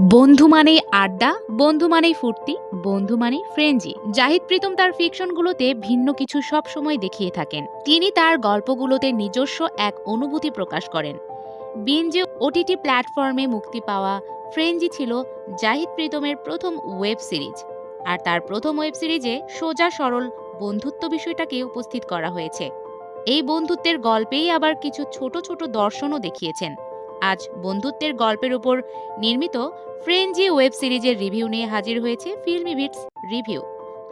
বন্ধু মানেই আড্ডা, বন্ধু মানেই ফুর্তি, বন্ধু মানেই ফ্রেঞ্জি জাহিদ প্রীতম তার ফিকশনগুলোতে ভিন্ন কিছু সব সময় দেখিয়ে থাকেন। তিনি তার গল্পগুলোতে নিজস্ব এক অনুভূতি প্রকাশ করেন। বিনজে ওটিটি প্ল্যাটফর্মে মুক্তি পাওয়া ফ্রেঞ্জি ছিল জাহিদ প্রীতমের প্রথম ওয়েব সিরিজ। আর তার প্রথম ওয়েব সিরিজে সোজা সরল বন্ধুত্ব বিষয়টাকে উপস্থিত করা হয়েছে। এই বন্ধুত্বের গল্পেই আবার কিছু ছোট ছোট দর্শনও দেখিয়েছেন। আজ বন্ধুত্বের গল্পের উপর নির্মিত ফ্রেঞ্জি ওয়েব সিরিজের রিভিউ নিয়ে হাজির হয়েছে ফিল্মি বিটস রিভিউ।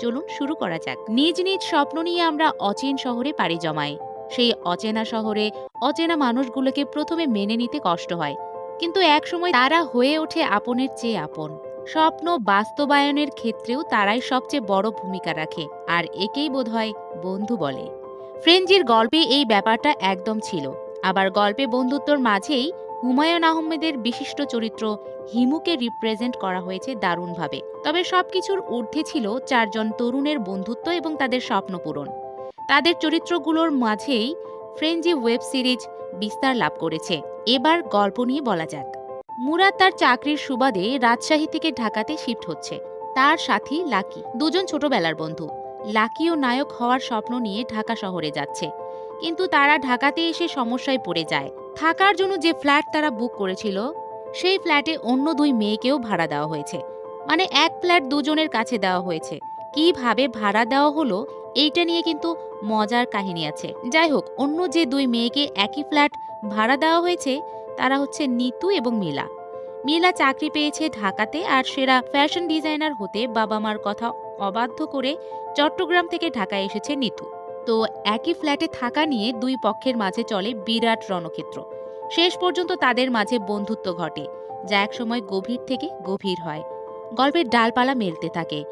চলুন শুরু করা যাক। নিজ নিজ স্বপ্ন নিয়ে আমরা অচেন শহরে পাড়ি জমাই। সেই অচেনা শহরে অচেনা মানুষগুলোকে প্রথমে মেনে নিতে কষ্ট হয়। কিন্তু একসময় তারা হয়ে ওঠে আপনের চেয়ে আপন। স্বপ্ন বাস্তবায়নের ক্ষেত্রেও তারাই সবচেয়ে বড় ভূমিকা রাখে, আর একেই বোধহয় বন্ধু বলে। ফ্রেঞ্জির গল্পে এই ব্যাপারটা একদম ছিল। আবার গল্পে বন্ধুত্বর মাঝেই হুমায়ুন আহমেদের বিশিষ্ট চরিত্র হিমুকে রিপ্রেজেন্ট করা হয়েছে দারুণভাবে। তবে সবকিছুর ঊর্ধ্বে ছিল চারজন তরুণের বন্ধুত্ব এবং তাদের স্বপ্ন পূরণ। তাদের চরিত্রগুলোর মাঝেই ফ্রেঞ্জি ওয়েব সিরিজ বিস্তার লাভ করেছে। এবার গল্প নিয়ে বলা যাক। মুরাদ তার চাকরির সুবাদে রাজশাহী থেকে ঢাকাতে শিফট হচ্ছে। তার সাথী লাকি, দুজন ছোটবেলার বন্ধু। লাকি ও নায়ক হওয়ার স্বপ্ন নিয়ে ঢাকা শহরে যাচ্ছে। কিন্তু তারা ঢাকাতে এসে সমস্যায় পড়ে যায়। থাকার জন্য যে ফ্ল্যাট তারা বুক করেছিল, সেই ফ্ল্যাটে অন্য দুই মেয়েকেও ভাড়া দেওয়া হয়েছে। মানে এক ফ্ল্যাট দুজনের কাছে দেওয়া হয়েছে। কীভাবে ভাড়া দেওয়া হলো, এইটা নিয়ে কিন্তু মজার কাহিনী আছে। যাই হোক, অন্য যে দুই মেয়েকে একই ফ্ল্যাট ভাড়া দেওয়া হয়েছে, তারা হচ্ছে নিতু এবং মিলা। মিলা চাকরি পেয়েছে ঢাকাতে আর সেরা ফ্যাশন ডিজাইনার হতে বাবা মার কথা অবাধ্য করে চট্টগ্রাম থেকে ঢাকায় এসেছে নিতু। তো একই ফ্ল্যাটে থাকা নিয়ে দুই পক্ষের মাঝে চলে বিরাট রণক্ষেত্র। শেষ পর্যন্ত তাদের মাঝে বন্ধুত্ব ঘটে, যা একসময় গভীর থেকে গভীর হয়। গল্পের ডালপালা মেলতে থাকে।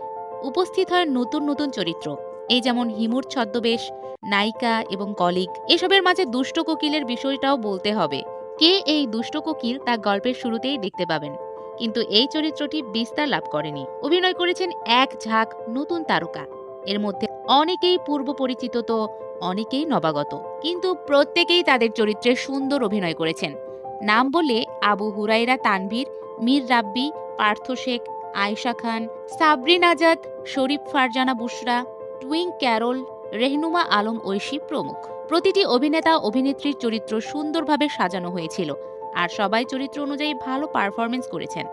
উপস্থিত হয় নতুন নতুন চরিত্র, এই যেমন হিমুর ছদ্মবেশ, নায়িকা এবং কলিগ। এসবের মাঝে দুষ্ট কোকিলের বিষয়টাও বলতে হবে। কে এই দুষ্ট কোকিল তা গল্পের শুরুতেই দেখতে পাবেন। কিন্তু এই চরিত্রটি বিস্তার লাভ করেনি। অভিনয় করেছেন এক ঝাঁক নতুন তারকা। এর মধ্যে অনেকেই পূর্ব পরিচিত তো, অনেকেই নবাগত। কিন্তু প্রত্যেকেই তাদের চরিত্রে সুন্দর অভিনয় করেছেন। নাম বলে আবু হুরাইরা তানভীর, মীর রাব্বি, পার্থ শেখ, আয়েশা খান, সাবরিন আজাদ, শরীফ ফারজানা বুশরা, টুইং ক্যারল, রেহনুমা আলম ঐশী প্রমুখ। প্রতিটি অভিনেতা অভিনেত্রীর চরিত্র সুন্দরভাবে সাজানো হয়েছিল। আর সবাই চরিত্র অনুযায়ী ভালো পারফরমেন্স করেছেন।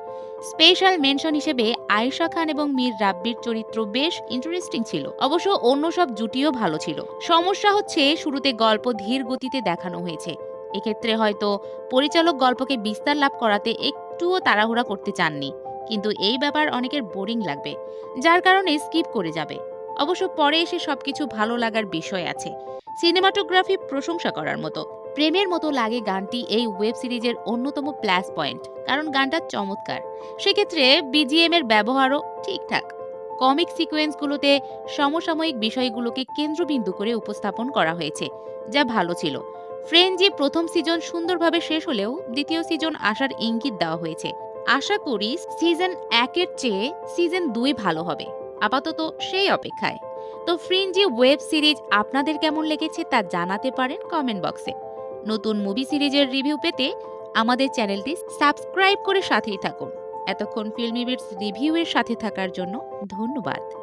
স্পেশাল মেনশন হিসেবে আয়েশা খান এবং মীর রাব্বির চরিত্র বেশ ইন্টারেস্টিং ছিল। অবশ্য অন্য সব জুটিও ভালো ছিল। সমস্যা হচ্ছে শুরুতে গল্প ধীর গতিতে দেখানো হয়েছে। এক্ষেত্রে হয়তো পরিচালক গল্পকে বিস্তার লাভ করাতে একটুও তাড়াহুড়া করতে চাননি। কিন্তু এই ব্যাপার অনেকের বোরিং লাগবে, যার কারণে স্কিপ করে যাবে। অবশ্য পরে এসে সবকিছু ভালো লাগার বিষয় আছে। সিনেমাটোগ্রাফি প্রশংসা করার মতো। প্রেমের মতো লাগে গানটি এই ওয়েব সিরিজের অন্যতম প্লাস পয়েন্ট, কারণ গানটা চমৎকার। সেক্ষেত্রে বিজিএম এর ব্যবহারও ঠিকঠাক। কমিক সিকোয়েন্সগুলোতে সমসাময়িক বিষয়গুলোকে কেন্দ্রবিন্দু করে উপস্থাপন করা হয়েছে, যা ভালো ছিল। ফ্রেঞ্জি প্রথম সিজন সুন্দরভাবে শেষ হলেও দ্বিতীয় সিজন আসার ইঙ্গিত দেওয়া হয়েছে। আশা করি সিজন একের চেয়ে সিজন দুই ভালো হবে। আপাতত সেই অপেক্ষায়। তো ফ্রিঞ্জি ওয়েব সিরিজ আপনাদের কেমন লেগেছে তা জানাতে পারেন কমেন্ট বক্সে। নতুন মুভি সিরিজের রিভিউ পেতে আমাদের চ্যানেলটি সাবস্ক্রাইব করে সাথেই থাকুন। এতক্ষণ ফিল্মি বিটস রিভিউয়ের সাথে থাকার জন্য ধন্যবাদ।